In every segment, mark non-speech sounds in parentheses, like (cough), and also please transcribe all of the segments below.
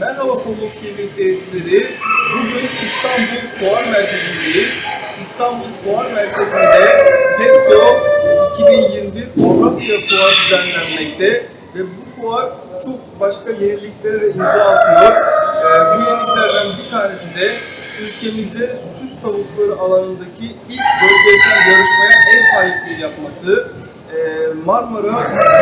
Merhaba Fulluk TV seyircileri. Bugün İstanbul Fuar Merkezi'ndeyiz. İstanbul Fuar Merkezi'nde PETSO 2021 Avrasya Fuarı düzenlenmekte ve bu fuar çok başka yeniliklere de imza atıyor. Ee, bu yeniliklerden bir tanesi de ülkemizde süs tavukları alanındaki ilk bölgesel yarışmaya ev sahipliği yapması. Ee, Marmara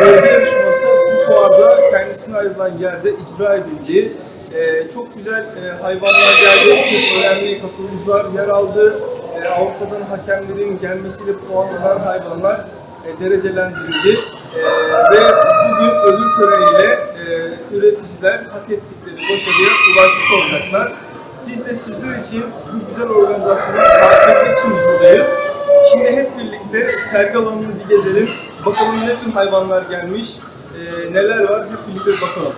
Bölge Yarışması bu fuarda kendisine ayrılan yerde icra edildi. Ee, çok güzel e, hayvanlar geldi, çok önemli katılımcılar yer aldı. Ee, Avrupa'dan hakemlerin gelmesiyle puanlanan hayvanlar e, derecelendirildi. Ve bugün ödül töreniyle e, üreticiler hak ettikleri başarıya ulaşmış olacaklar. Biz de sizler için bu güzel organizasyonu takip etmek için buradayız. Şimdi hep birlikte sergi alanını bir gezelim. Bakalım ne tür hayvanlar gelmiş, e, neler var hep birlikte bir bakalım.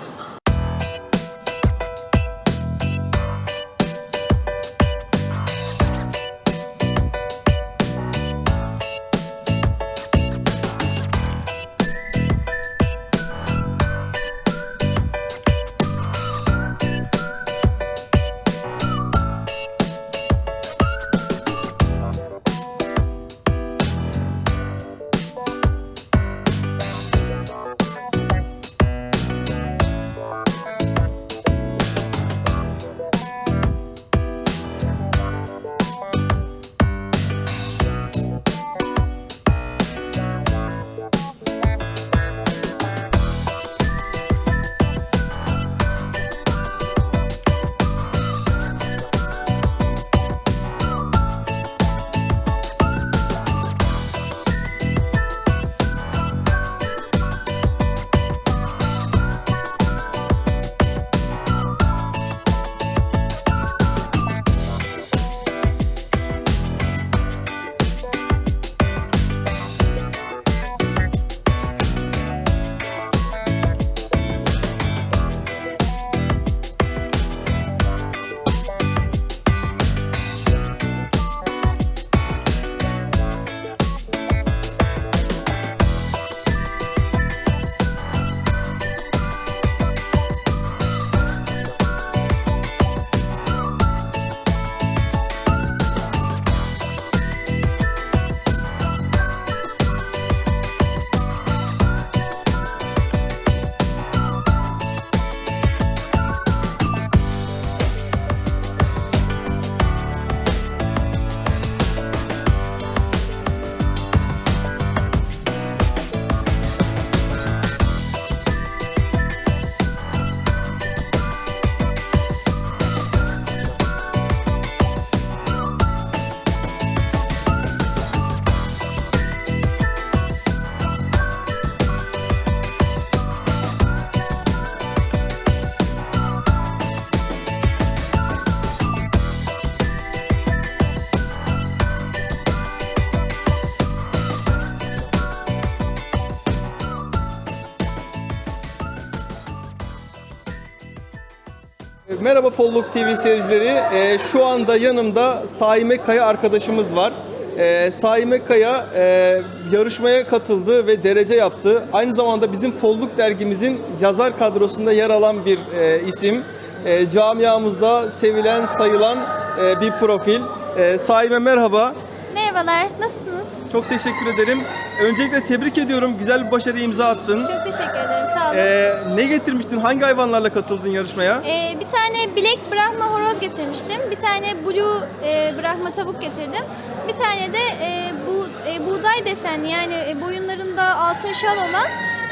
Merhaba Folluk TV seyircileri. Ee, şu anda yanımda Saime Kaya arkadaşımız var. Ee, Saime Kaya e, yarışmaya katıldı ve derece yaptı. Aynı zamanda bizim Folluk dergimizin yazar kadrosunda yer alan bir e, isim. E, camiamızda sevilen, sayılan e, bir profil. E, Saime merhaba. Merhabalar, nasılsınız? Çok teşekkür ederim. Öncelikle tebrik ediyorum. Güzel bir başarı imza attın. Çok teşekkür ederim, sağ olun. Ee, ne getirmiştin? Hangi hayvanlarla katıldın yarışmaya? Ee, bir tane Black Brahma horoz getirmiştim. Bir tane Blue e, Brahma tavuk getirdim. Bir tane de e, bu e, buğday desenli yani e, boyunlarında altın şal olan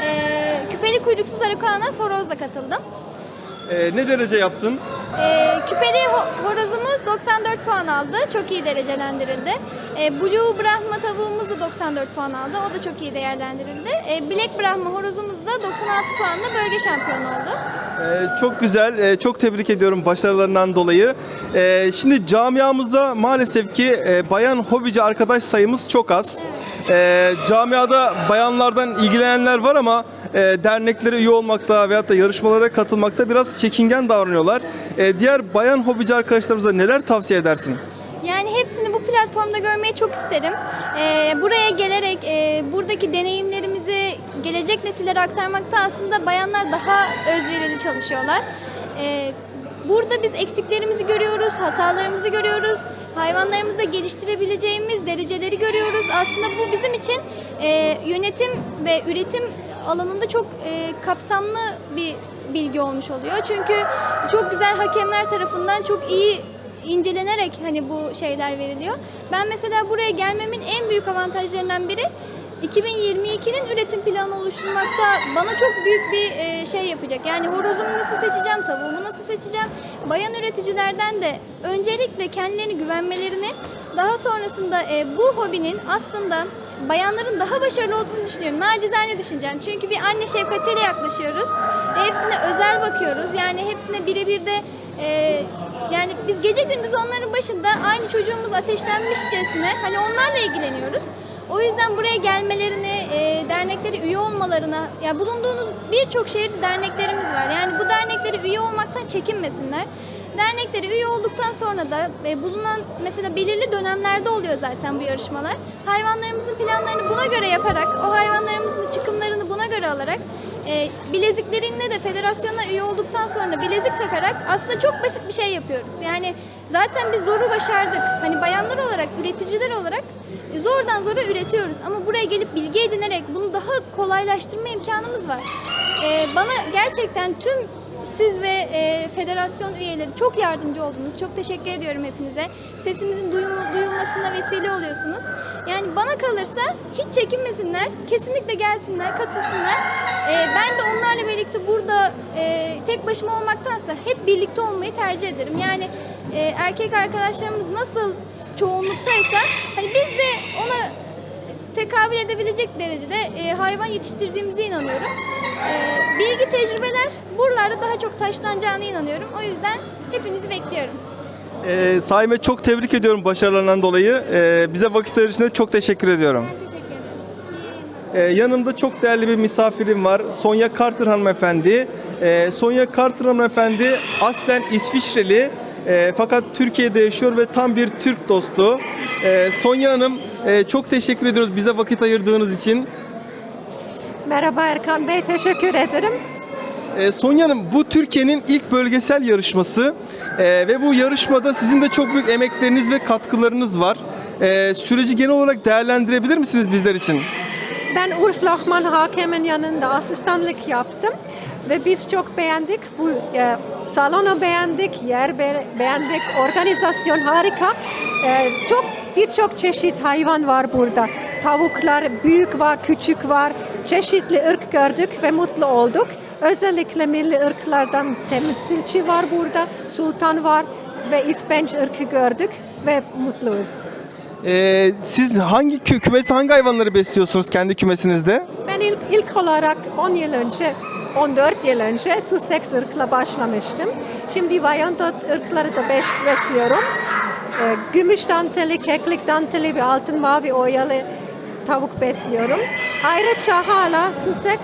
e, küpeli kuyruksuz sarı kanat horozla katıldım. Ee, ne derece yaptın? E, küpeli ho- horozumuz 94 puan aldı. Çok iyi derecelendirildi. E, Blue Brahma tavuğumuz da 94 puan aldı. O da çok iyi değerlendirildi. E, Black Brahma horozumuz da 96 puanla bölge şampiyonu oldu. Ee, çok güzel, ee, çok tebrik ediyorum başarılarından dolayı. Ee, şimdi camiamızda maalesef ki e, bayan hobici arkadaş sayımız çok az. Camiada bayanlardan ilgilenenler var ama e, derneklere üye olmakta veyahut da yarışmalara katılmakta biraz çekingen davranıyorlar. Diğer bayan hobici arkadaşlarımıza neler tavsiye edersin? Yani hepsini bu platformda görmeyi çok isterim. Ee, buraya gelerek e, buradaki deneyimlerimizi gelecek nesillere aktarmakta aslında bayanlar daha özverili çalışıyorlar. e, burada biz eksiklerimizi görüyoruz, hatalarımızı görüyoruz. Hayvanlarımızda geliştirebileceğimiz dereceleri görüyoruz. Aslında bu bizim için e, yönetim ve üretim alanında çok e, kapsamlı bir bilgi olmuş oluyor. Çünkü çok güzel hakemler tarafından çok iyi incelenerek hani bu şeyler veriliyor. Ben mesela buraya gelmemin en büyük avantajlarından biri 2022'nin üretim planı oluşturmakta bana çok büyük bir e, şey yapacak. Yani horozumu nasıl seçeceğim, tavuğumu nasıl seçeceğim. Bayan üreticilerden de öncelikle kendilerine güvenmelerini, daha sonrasında e, bu hobinin aslında bayanların daha başarılı olduğunu düşünüyorum. Nacizane düşüneceğim. Çünkü bir anne şefkatiyle yaklaşıyoruz. Hepsine özel bakıyoruz. Yani hepsine birebir de e, yani biz gece gündüz onların başında aynı çocuğumuz ateşlenmişçesine hani onlarla ilgileniyoruz. O yüzden buraya gelmelerini, e, derneklere üye olmalarına, ya bulunduğunuz birçok şehirde derneklerimiz var. Yani bu derneklere üye olmaktan çekinmesinler. Derneklere üye olduktan sonra da e, bulunan mesela belirli dönemlerde oluyor zaten bu yarışmalar. Hayvanlarımızın planlarını buna göre yaparak, o hayvanlarımızın çıkımlarını buna göre alarak e, bileziklerinde de federasyona üye olduktan sonra bilezik takarak aslında çok basit bir şey yapıyoruz. Yani zaten biz zoru başardık. Hani bayanlar olarak, üreticiler olarak zordan zora üretiyoruz. Ama buraya gelip bilgi edinerek bunu daha kolaylaştırma imkanımız var. E, bana gerçekten tüm siz ve e, federasyon üyeleri çok yardımcı oldunuz. Çok teşekkür ediyorum hepinize. Sesimizin duyum- duyulmasına vesile oluyorsunuz. Yani bana kalırsa hiç çekinmesinler. Kesinlikle gelsinler, katılsınlar. E, ben de onlarla birlikte burada e, tek başıma olmaktansa hep birlikte olmayı tercih ederim. Yani e, erkek arkadaşlarımız nasıl çoğunluktaysa hani biz de ona tekabül edebilecek derecede e, hayvan yetiştirdiğimize inanıyorum. E, bilgi, tecrübeler buralarda daha çok taşlanacağına inanıyorum. O yüzden hepinizi bekliyorum. Ee, Saime çok tebrik ediyorum başarılarından dolayı. Ee, bize vakit de çok teşekkür ediyorum. Ben teşekkür ederim. Ee, yanımda çok değerli bir misafirim var. Sonya Carter hanımefendi. Ee, Sonya Carter hanımefendi aslen İsviçreli. Ee, fakat Türkiye'de yaşıyor ve tam bir Türk dostu. Ee, Sonya Hanım e, çok teşekkür ediyoruz bize vakit ayırdığınız için. Merhaba Erkan Bey, teşekkür ederim. Ee, Sonya Hanım bu Türkiye'nin ilk bölgesel yarışması Ee, ve bu yarışmada sizin de çok büyük emekleriniz ve katkılarınız var. Ee, süreci genel olarak değerlendirebilir misiniz bizler için? Ben Urs Lachmann hakemin yanında asistanlık yaptım ve biz çok beğendik. Bu e, salonu beğendik, yer be- beğendik, organizasyon harika. E, çok birçok çeşit hayvan var burada. Tavuklar büyük var, küçük var. Çeşitli ırk gördük ve mutlu olduk. Özellikle milli ırklardan temsilci var burada. Sultan var ve İspenç ırkı gördük ve mutluyuz. Ee, siz hangi kü kümesi hangi hayvanları besliyorsunuz kendi kümesinizde? Ben ilk, ilk olarak 10 yıl önce, 14 yıl önce Sussex ırkla başlamıştım. Şimdi Wyandotte ırkları da beş, besliyorum. Ee, gümüş danteli, keklik danteli ve altın mavi oyalı tavuk besliyorum. Ayrıca hala Sussex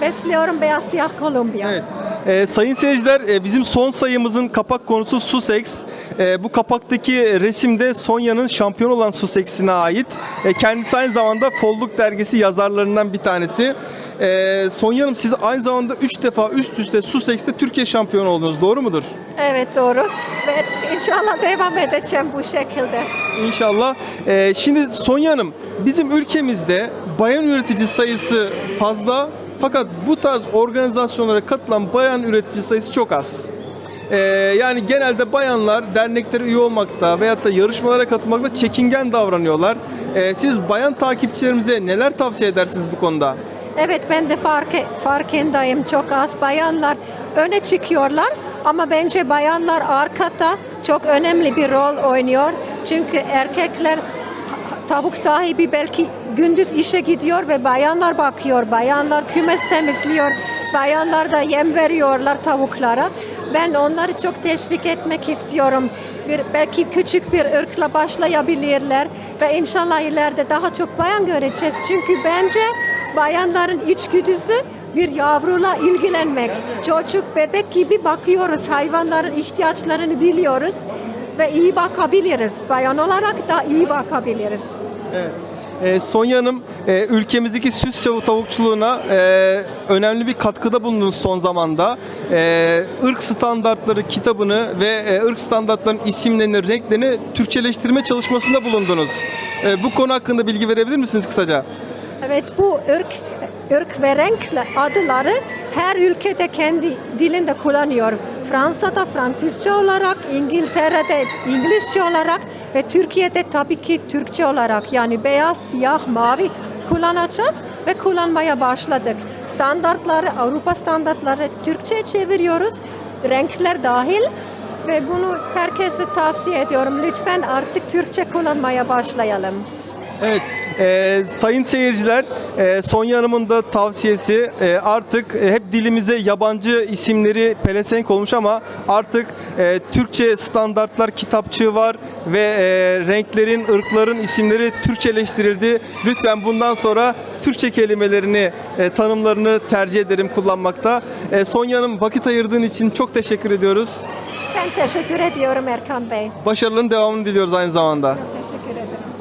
besliyorum beyaz siyah Kolombiya. Evet. Ee, sayın seyirciler e, bizim son sayımızın kapak konusu Sussex. Ee, bu kapaktaki resimde Sonya'nın şampiyon olan Sussex'ine ait. E, kendisi aynı zamanda Folluk dergisi yazarlarından bir tanesi. Ee, Sonya Hanım siz aynı zamanda 3 defa üst üste Sussex'te Türkiye şampiyonu oldunuz. Doğru mudur? Evet doğru. Ve inşallah devam edeceğim bu şekilde. İnşallah. Ee, şimdi Sonya Hanım, bizim ülkemizde bayan üretici sayısı fazla fakat bu tarz organizasyonlara katılan bayan üretici sayısı çok az. Ee, yani genelde bayanlar derneklere üye olmakta veyahut da yarışmalara katılmakta çekingen davranıyorlar. Ee, siz bayan takipçilerimize neler tavsiye edersiniz bu konuda? Evet ben de fark, farkındayım çok az bayanlar öne çıkıyorlar ama bence bayanlar arkada çok önemli bir rol oynuyor. Çünkü erkekler tavuk sahibi belki gündüz işe gidiyor ve bayanlar bakıyor, bayanlar kümes temizliyor, bayanlar da yem veriyorlar tavuklara. Ben onları çok teşvik etmek istiyorum. Bir, belki küçük bir ırkla başlayabilirler ve inşallah ileride daha çok bayan göreceğiz. Çünkü bence bayanların içgüdüsü bir yavruyla ilgilenmek. Çocuk, bebek gibi bakıyoruz. Hayvanların ihtiyaçlarını biliyoruz ve iyi bakabiliriz. Bayan olarak da iyi bakabiliriz. Evet. Ee, Sonya Hanım, e, ülkemizdeki süs çavı tavukçuluğuna e, önemli bir katkıda bulundunuz son zamanda. E, ırk standartları kitabını ve e, ırk standartlarının isimlerini, renklerini Türkçeleştirme çalışmasında bulundunuz. E, bu konu hakkında bilgi verebilir misiniz kısaca? Evet bu ırk, ırk ve renk adları her ülkede kendi dilinde kullanıyor. Fransa'da Fransızca olarak, İngiltere'de İngilizce olarak ve Türkiye'de tabii ki Türkçe olarak yani beyaz, siyah, mavi kullanacağız ve kullanmaya başladık. Standartları, Avrupa standartları Türkçe'ye çeviriyoruz. Renkler dahil ve bunu herkese tavsiye ediyorum. Lütfen artık Türkçe kullanmaya başlayalım. Evet, e, sayın seyirciler, e, Sonya Hanım'ın da tavsiyesi e, artık e, hep dilimize yabancı isimleri pelesenk olmuş ama artık e, Türkçe standartlar kitapçığı var ve e, renklerin, ırkların isimleri Türkçeleştirildi. Lütfen bundan sonra Türkçe kelimelerini, e, tanımlarını tercih ederim kullanmakta. E, Sonya Hanım vakit ayırdığın için çok teşekkür ediyoruz. Ben teşekkür ediyorum Erkan Bey. Başarıların devamını diliyoruz aynı zamanda. Çok teşekkür ederim.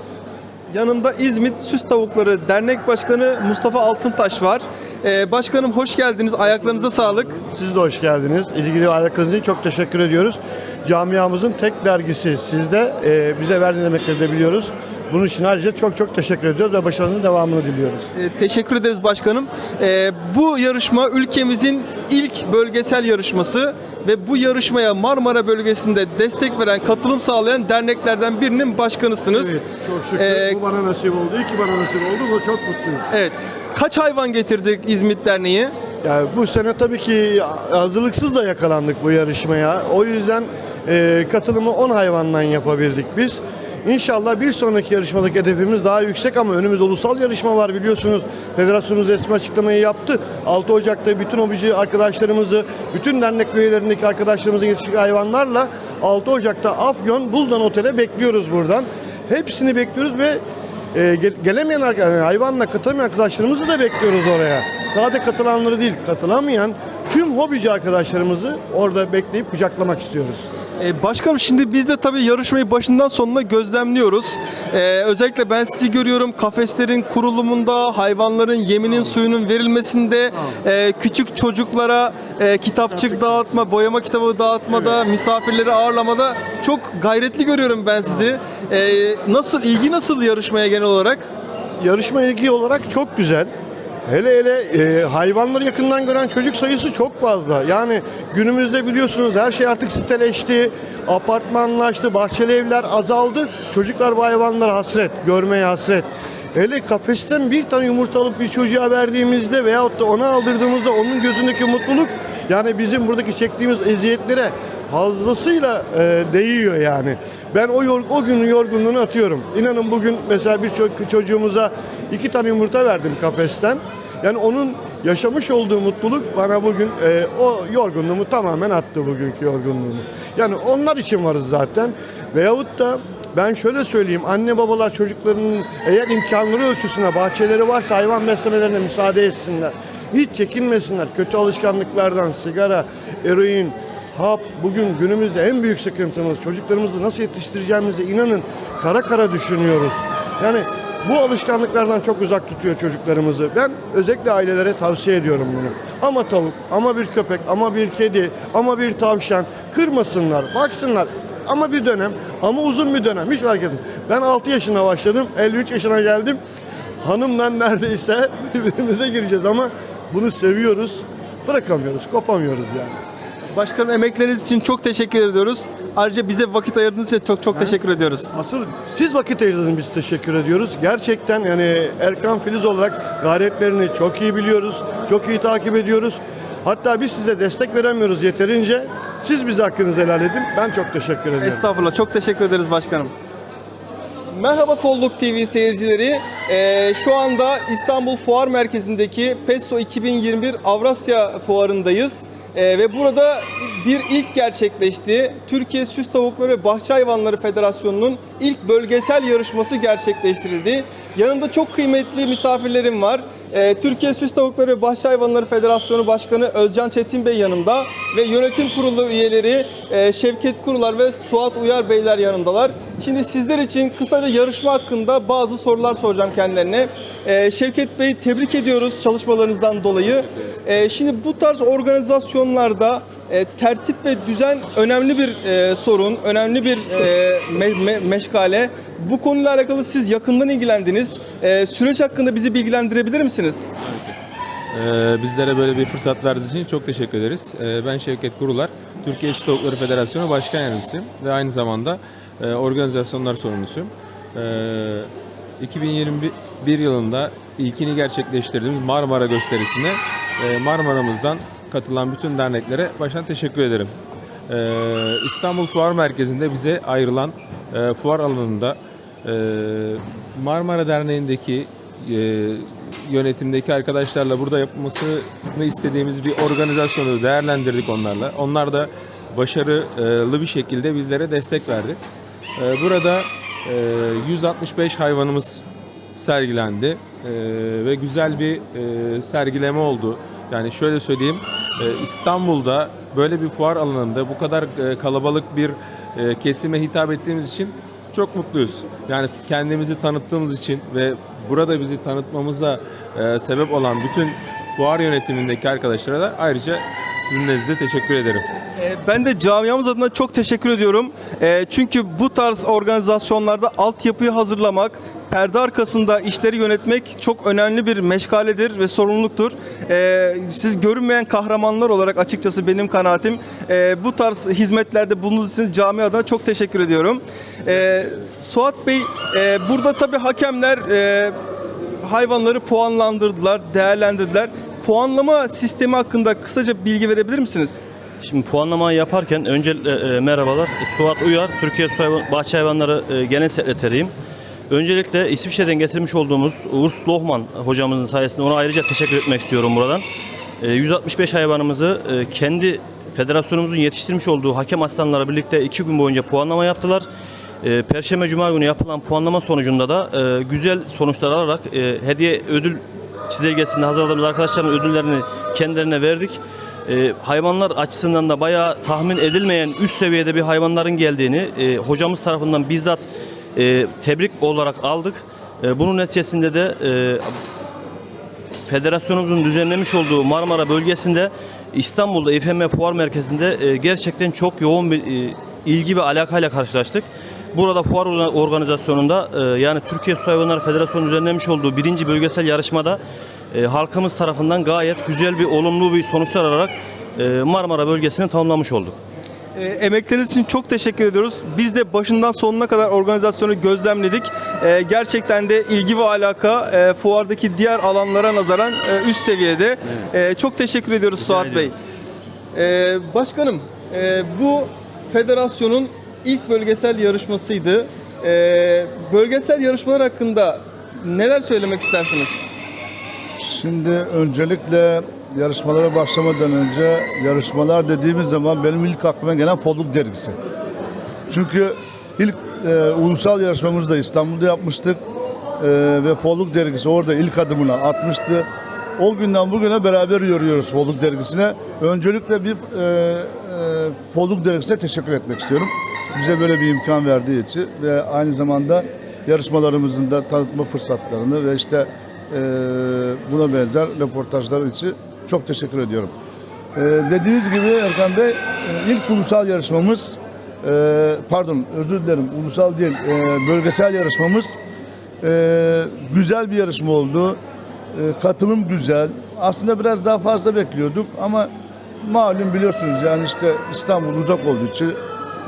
Yanımda İzmit Süs Tavukları Dernek Başkanı Mustafa Altıntaş var. Ee, başkanım hoş geldiniz. Ayaklarınıza sağlık. Siz de hoş geldiniz. İlgili alakanız için çok teşekkür ediyoruz. Camiamızın tek dergisi. Siz de e, bize verdiğiniz emekleri de biliyoruz. Bunun için ayrıca çok çok teşekkür ediyoruz ve başarının devamını diliyoruz. Ee, teşekkür ederiz başkanım. Ee, bu yarışma ülkemizin ilk bölgesel yarışması ve bu yarışmaya Marmara bölgesinde destek veren, katılım sağlayan derneklerden birinin başkanısınız. Evet, çok şükür Ee, bu bana nasip oldu. İyi ki bana nasip oldu. Bu çok mutluyum. Evet. Kaç hayvan getirdik İzmit Derneği? Yani bu sene tabii ki hazırlıksız da yakalandık bu yarışmaya. O yüzden e, katılımı 10 hayvandan yapabildik biz. İnşallah bir sonraki yarışmadaki hedefimiz daha yüksek ama önümüzde ulusal yarışma var biliyorsunuz. Federasyonumuz resmi açıklamayı yaptı. 6 Ocak'ta bütün hobici arkadaşlarımızı, bütün dernek üyelerindeki arkadaşlarımızın yetişkin hayvanlarla 6 Ocak'ta Afyon Buldan Otel'e bekliyoruz buradan. Hepsini bekliyoruz ve e, gel- gelemeyen yani hayvanla katılamayan arkadaşlarımızı da bekliyoruz oraya. Sadece katılanları değil, katılamayan tüm hobici arkadaşlarımızı orada bekleyip kucaklamak istiyoruz. Ee, Başkanım şimdi biz de tabii yarışmayı başından sonuna gözlemliyoruz. Ee, özellikle ben sizi görüyorum kafeslerin kurulumunda, hayvanların yeminin suyunun verilmesinde, e, küçük çocuklara e, kitapçık dağıtma, boyama kitabı dağıtmada, misafirleri ağırlamada çok gayretli görüyorum ben sizi. Ee, nasıl, ilgi nasıl yarışmaya genel olarak? Yarışma ilgi olarak çok güzel. Hele hele e, hayvanları yakından gören çocuk sayısı çok fazla. Yani günümüzde biliyorsunuz her şey artık siteleşti, apartmanlaştı, bahçeli evler azaldı. Çocuklar bu hayvanlara hasret, görmeye hasret. Hele kafesten bir tane yumurta alıp bir çocuğa verdiğimizde veyahut da ona aldırdığımızda onun gözündeki mutluluk yani bizim buradaki çektiğimiz eziyetlere fazlasıyla e, değiyor yani. Ben o yor- o günün yorgunluğunu atıyorum. İnanın bugün mesela bir ço- çocuğumuza iki tane yumurta verdim kafesten. Yani onun yaşamış olduğu mutluluk bana bugün e, o yorgunluğumu tamamen attı bugünkü yorgunluğumu. Yani onlar için varız zaten. Veyahut da ben şöyle söyleyeyim, anne babalar çocuklarının eğer imkanları ölçüsüne bahçeleri varsa hayvan beslemelerine müsaade etsinler. Hiç çekinmesinler. Kötü alışkanlıklardan, sigara, eroin, hap bugün günümüzde en büyük sıkıntımız. Çocuklarımızı nasıl yetiştireceğimizi inanın kara kara düşünüyoruz. Yani bu alışkanlıklardan çok uzak tutuyor çocuklarımızı. Ben özellikle ailelere tavsiye ediyorum bunu. Ama tavuk, ama bir köpek, ama bir kedi, ama bir tavşan kırmasınlar, baksınlar. Ama bir dönem, ama uzun bir dönem. Hiç fark etmeyin. Ben 6 yaşına başladım, 53 yaşına geldim. Hanımla neredeyse (laughs) birbirimize gireceğiz ama bunu seviyoruz. Bırakamıyoruz, kopamıyoruz yani. Başkanım emekleriniz için çok teşekkür ediyoruz. Ayrıca bize vakit ayırdığınız için çok çok teşekkür ediyoruz. Asıl siz vakit ayırdınız biz teşekkür ediyoruz. Gerçekten yani Erkan Filiz olarak gayretlerini çok iyi biliyoruz. Çok iyi takip ediyoruz. Hatta biz size destek veremiyoruz yeterince. Siz bize hakkınızı helal edin. Ben çok teşekkür ediyorum. Estağfurullah. Çok teşekkür ederiz başkanım. Merhaba Folluk TV seyircileri. Ee, şu anda İstanbul Fuar Merkezi'ndeki PETSO 2021 Avrasya Fuarı'ndayız. Ee, ve burada bir ilk gerçekleşti. Türkiye Süs Tavukları ve Bahçe Hayvanları Federasyonu'nun ilk bölgesel yarışması gerçekleştirildi. Yanımda çok kıymetli misafirlerim var. Ee, Türkiye Süs Tavukları ve Bahçe Hayvanları Federasyonu Başkanı Özcan Çetin Bey yanımda ve yönetim kurulu üyeleri e, Şevket Kurular ve Suat Uyar Beyler yanımdalar. Şimdi sizler için kısaca yarışma hakkında bazı sorular soracağım kendilerine. Ee, Şevket Bey tebrik ediyoruz çalışmalarınızdan dolayı. Ee, şimdi bu tarz organizasyonlarda e, tertip ve düzen önemli bir e, sorun, önemli bir e, me- me- meşgale. Bu konuyla alakalı siz yakından ilgilendiniz. E, süreç hakkında bizi bilgilendirebilir misiniz? Ee, bizlere böyle bir fırsat verdiğiniz için çok teşekkür ederiz. Ee, ben Şevket Kurular, Türkiye Süt Tavukları Federasyonu Başkan Yardımcısıyım ve aynı zamanda organizasyonlar sorumlusuyum. Ee, 2021 yılında ilkini gerçekleştirdiğimiz Marmara gösterisine e, Marmara'mızdan katılan bütün derneklere baştan teşekkür ederim. Ee, İstanbul Fuar Merkezi'nde bize ayrılan e, fuar alanında e, Marmara Derneği'ndeki yönetimdeki arkadaşlarla burada yapılmasını istediğimiz bir organizasyonu değerlendirdik onlarla. Onlar da başarılı bir şekilde bizlere destek verdi. E, Burada e, 165 hayvanımız sergilendi E, ve güzel bir e, sergileme oldu. Yani şöyle söyleyeyim, e, İstanbul'da böyle bir fuar alanında bu kadar e, kalabalık bir e, kesime hitap ettiğimiz için çok mutluyuz. Yani kendimizi tanıttığımız için ve burada bizi tanıtmamıza e, sebep olan bütün fuar yönetimindeki arkadaşlara da ayrıca sizin nezdinizde teşekkür ederim. E, ben de camiamız adına çok teşekkür ediyorum. E, çünkü bu tarz organizasyonlarda altyapıyı hazırlamak, perde arkasında işleri yönetmek çok önemli bir meşgaledir ve sorumluluktur. E, siz görünmeyen kahramanlar olarak açıkçası benim kanaatim bu tarz hizmetlerde bulunduğunuz için cami adına çok teşekkür ediyorum. Suat Bey, burada tabii hakemler hayvanları puanlandırdılar, değerlendirdiler. Puanlama sistemi hakkında kısaca bilgi verebilir misiniz? Şimdi puanlamayı yaparken önce e, merhabalar. Suat Uyar, Türkiye Su Hayvan- Bahçe Hayvanları e, Genel Sekreteriyim. Öncelikle İsviçre'den getirmiş olduğumuz Urs Lohman hocamızın sayesinde ona ayrıca teşekkür etmek istiyorum buradan. E, 165 hayvanımızı e, kendi federasyonumuzun yetiştirmiş olduğu hakem aslanlarla birlikte iki gün boyunca puanlama yaptılar. E, Perşembe Cuma günü yapılan puanlama sonucunda da e, güzel sonuçlar alarak e, hediye ödül çizelgesinde hazırladığımız arkadaşların ödüllerini kendilerine verdik. E, hayvanlar açısından da bayağı tahmin edilmeyen üst seviyede bir hayvanların geldiğini e, hocamız tarafından bizzat e, tebrik olarak aldık. E, bunun neticesinde de e, federasyonumuzun düzenlemiş olduğu Marmara bölgesinde İstanbul'da İFM Fuar Merkezi'nde e, gerçekten çok yoğun bir e, ilgi ve alakayla karşılaştık. Burada fuar orga- organizasyonunda e, yani Türkiye Su Hayvanları Federasyonu düzenlemiş olduğu birinci bölgesel yarışmada e, halkımız tarafından gayet güzel bir olumlu bir sonuçlar alarak e, Marmara bölgesini tamamlamış olduk. E, emekleriniz için çok teşekkür ediyoruz. Biz de başından sonuna kadar organizasyonu gözlemledik. E, gerçekten de ilgi ve alaka e, fuardaki diğer alanlara nazaran e, üst seviyede. E, çok teşekkür ediyoruz Suat Bey. E, başkanım, e, bu federasyonun ilk bölgesel yarışmasıydı. E, bölgesel yarışmalar hakkında neler söylemek istersiniz? Şimdi öncelikle yarışmalara başlamadan önce yarışmalar dediğimiz zaman benim ilk aklıma gelen Folluk dergisi. Çünkü ilk e, ulusal yarışmamızı da İstanbul'da yapmıştık E, ve Folluk dergisi orada ilk adımını atmıştı. O günden bugüne beraber yürüyoruz Folluk dergisine. Öncelikle bir e, e, Folluk dergisine teşekkür etmek istiyorum. Bize böyle bir imkan verdiği için ve aynı zamanda yarışmalarımızın da tanıtma fırsatlarını ve işte e, buna benzer röportajlar için çok teşekkür ediyorum. E, dediğiniz gibi Erkan Bey ilk ulusal yarışmamız e, pardon özür dilerim ulusal değil e, bölgesel yarışmamız e, güzel bir yarışma oldu. E, katılım güzel. Aslında biraz daha fazla bekliyorduk ama malum biliyorsunuz yani işte İstanbul uzak olduğu için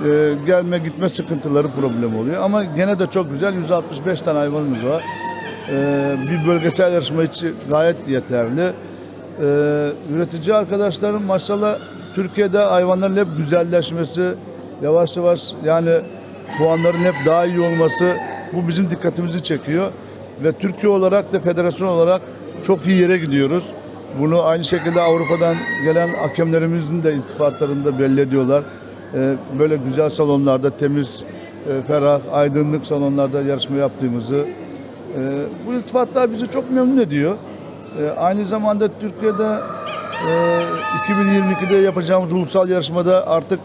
e, gelme gitme sıkıntıları problem oluyor. Ama gene de çok güzel 165 tane hayvanımız var. E, bir bölgesel yarışma için gayet yeterli. E, üretici arkadaşlarım maşallah Türkiye'de hayvanların hep güzelleşmesi, yavaş yavaş yani puanların hep daha iyi olması bu bizim dikkatimizi çekiyor. Ve Türkiye olarak da federasyon olarak çok iyi yere gidiyoruz. Bunu aynı şekilde Avrupa'dan gelen hakemlerimizin de iltifatlarında belli ediyorlar. Ee, böyle güzel salonlarda temiz, e, ferah, aydınlık salonlarda yarışma yaptığımızı. e, bu iltifatlar bizi çok memnun ediyor. E, aynı zamanda Türkiye'de e, 2022'de yapacağımız ulusal yarışmada artık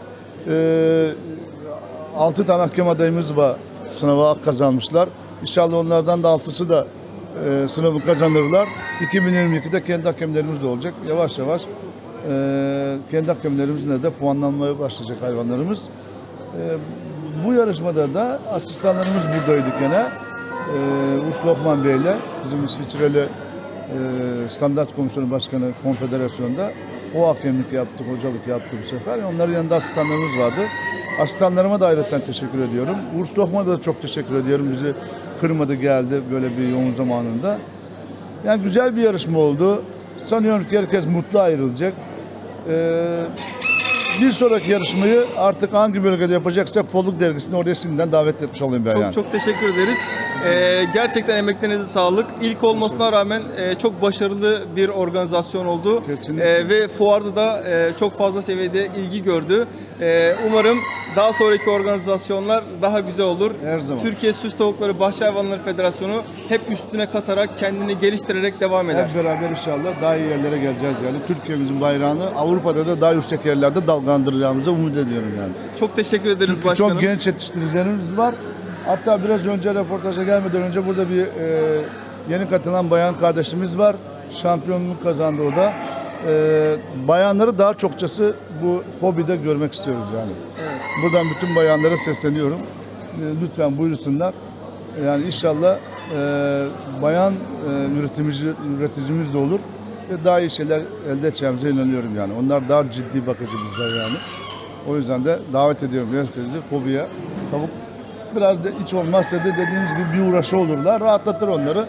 e, 6 tane hakem adayımız var. Sınava kazanmışlar. İnşallah onlardan da 6'sı da sınavı kazanırlar. 2022'de kendi hakemlerimiz de olacak. Yavaş yavaş e, kendi hakemlerimizle de puanlanmaya başlayacak hayvanlarımız. E, bu yarışmada da asistanlarımız buradaydı gene. E, Urs Lokman Bey'le bizim İsviçreli e, Standart Komisyonu Başkanı Konfederasyon'da o hakemlik yaptık, hocalık yaptı bu sefer. Onların yanında asistanlarımız vardı. Asistanlarıma da ayrıca teşekkür ediyorum. Urs Lokman'a da çok teşekkür ediyorum. Bizi kırmadı geldi böyle bir yoğun zamanında. Yani güzel bir yarışma oldu. Sanıyorum ki herkes mutlu ayrılacak. Ee, bir sonraki yarışmayı artık hangi bölgede yapacaksak Folluk Dergisi'ni oraya şimdiden davet etmiş olayım ben Çok yani. çok teşekkür ederiz. Ee, gerçekten emeklerinize sağlık. İlk olmasına rağmen e, çok başarılı bir organizasyon oldu. Kesinlikle. Ee, ve fuarda da e, çok fazla seviyede ilgi gördü. Ee, umarım daha sonraki organizasyonlar daha güzel olur. Her zaman. Türkiye Süs Tavukları Bahçe Hayvanları Federasyonu hep üstüne katarak, kendini geliştirerek devam eder. Hep beraber inşallah daha iyi yerlere geleceğiz yani. Türkiye'mizin bayrağını Avrupa'da da daha yüksek yerlerde dalgalandıracağımıza umut ediyorum yani. Çok teşekkür ederiz Çünkü başkanım. çok genç yetiştiricilerimiz var. Hatta biraz önce röportaja gelmeden önce burada bir e, yeni katılan bayan kardeşimiz var. Şampiyonluk kazandı o da. E, bayanları daha çokçası bu hobide görmek istiyoruz yani. Buradan bütün bayanlara sesleniyorum. E, lütfen buyursunlar. Yani inşallah e, bayan e, üretimci, üreticimiz de olur ve daha iyi şeyler elde edeceğimize inanıyorum yani. Onlar daha ciddi bakıcı bizler yani. O yüzden de davet ediyorum gençlerimizi hobiye. Tavuk biraz da hiç olmazsa da dediğimiz gibi bir uğraşı olurlar. Rahatlatır onları.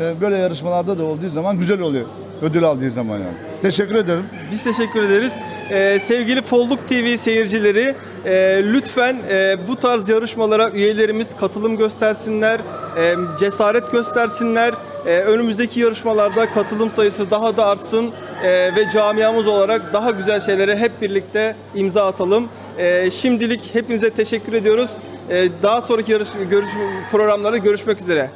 Ee, böyle yarışmalarda da olduğu zaman güzel oluyor. Ödül aldığı zaman yani. Teşekkür ederim. Biz teşekkür ederiz. Ee, sevgili Folluk TV seyircileri, e, lütfen e, bu tarz yarışmalara üyelerimiz katılım göstersinler, e, cesaret göstersinler. E, önümüzdeki yarışmalarda katılım sayısı daha da artsın e, ve camiamız olarak daha güzel şeylere hep birlikte imza atalım. E, şimdilik hepinize teşekkür ediyoruz. E, daha sonraki yarış, görüş, programlarda görüşmek üzere.